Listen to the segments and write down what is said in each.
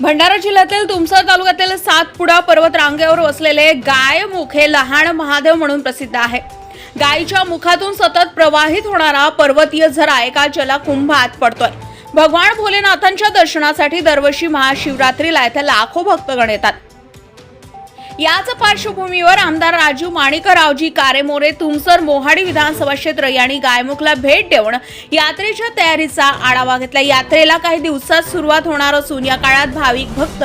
भंडारा जिल्ह्यातील तुमसर तालुक्यातील सातपुडा पर्वत रांगेवर वसलेले गायमुख हे लहान महादेव म्हणून प्रसिद्ध आहे. गायीच्या मुखातून सतत प्रवाहित होणारा पर्वतीय झरा एका जलकुंभात पडतोय. भगवान भोलेनाथांच्या दर्शनासाठी दरवर्षी महाशिवरात्रीला येथे लाखो भक्तगण येतात. याच पार्श्वभूमीवर आमदार राजू माणिकरावजी कारेमोरे तुमसर मोहाडी विधानसभा क्षेत्र यांनी गायमुखला भेट देऊन यात्रेच्या तयारीचा आढावा घेतला. यात्रेला काही दिवसात सुरुवात होणार असून या काळात भाविक भक्त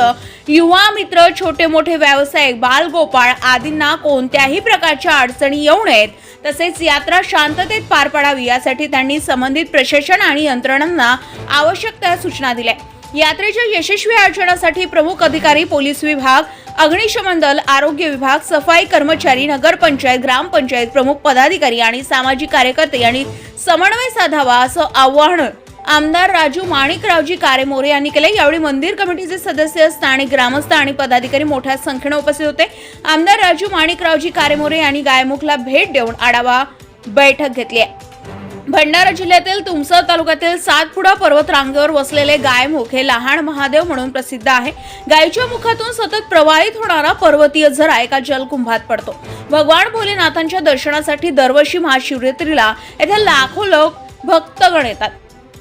युवा मित्र छोटे मोठे व्यावसायिक बालगोपाळ आदींना कोणत्याही प्रकारच्या अडचणी येऊ नयेत. तसेच यात्रा शांततेत पार पाडावी यासाठी त्यांनी संबंधित प्रशासन आणि यंत्रणांना आवश्यक त्या सूचना दिल्या. यात्रेच्या यशस्वी आयोजनासाठी प्रमुख अधिकारी पोलीस विभाग अग्निशमन दल आरोग्य विभाग सफाई कर्मचारी नगरपंचायत ग्रामपंचायत प्रमुख पदाधिकारी आणि सामाजिक कार्यकर्ते यांनी समन्वय साधावा असं आवाहन आमदार राजू माणिकरावजी कारेमोरे यांनी केले. यावेळी मंदिर कमिटीचे सदस्य स्थानिक ग्रामस्थ आणि पदाधिकारी मोठ्या संख्येने उपस्थित होते. आमदार राजू माणिकरावजी कारेमोरे यांनी गायमुखला भेट देऊन आढावा बैठक घेतली आहे. भंडारा जिल्ह्यातील तुमसर तालुक्यातील सातपुडा पर्वत रांगेवर वसलेले गायमुख हे लहान महादेव म्हणून प्रसिद्ध आहे. गायीच्या मुखातून सतत प्रवाहित होणारा पर्वतीय झरा एका जलकुंभात पडतो. भगवान भोलेनाथांच्या दर्शनासाठी दरवर्षी महाशिवरात्रीला येथे लाखो लोक भक्तगण येतात.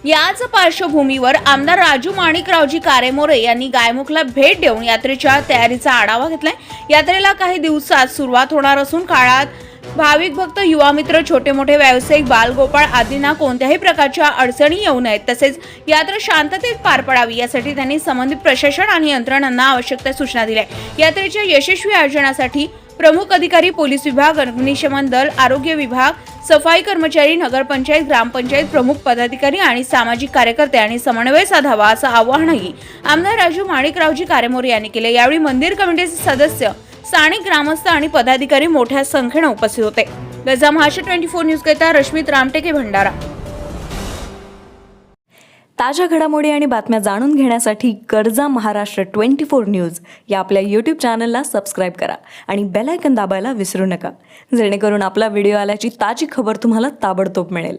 याच पार्श्वभूमीवर आमदार राजू माणिकरावजी कारेमोरे यांनी गायमुखला भेट देऊन यात्रेच्या तयारीचा आढावा घेतलाय. यात्रेला काही दिवसात सुरुवात होणार असून काळात भाविक भक्त युवा मित्र छोटे मोठे व्यावसायिक बालगोपाळ आदींना कोणत्याही प्रकारच्या अडचणी येऊ नयेत. तसेच यात्रा शांततेत पार पडावी यासाठी त्यांनी संबंधित प्रशासन आणि यंत्रणांना आवश्यक त्या सूचना दिल्या यात्रेच्या यशस्वी आयोजनासाठी प्रमुख अधिकारी पोलीस विभाग अग्निशमन दल आरोग्य विभाग सफाई कर्मचारी नगरपंचायत ग्रामपंचायत प्रमुख पदाधिकारी आणि सामाजिक कार्यकर्ते आणि समन्वय साधावा असं आवाहनही आमदार राजू माणिकरावजी कारेमोरे यांनी केले. यावेळी मंदिर कमिटीचे सदस्य स्थानिक ग्रामस्थ आणि पदाधिकारी मोठ्या संख्येनं उपस्थित होते. गजा महाराष्ट्र ट्वेंटी फोर न्यूज करिता रश्मित रामटेके भंडारा. ताज्या घडामोडी आणि बातम्या जाणून घेण्यासाठी गरजा महाराष्ट्र ट्वेंटी फोर न्यूज या आपल्या यूट्यूब चॅनलला सबस्क्राईब करा आणि बेलायकन दाबायला विसरू नका. जेणेकरून आपला व्हिडिओ आल्याची ताजी खबर तुम्हाला ताबडतोब मिळेल.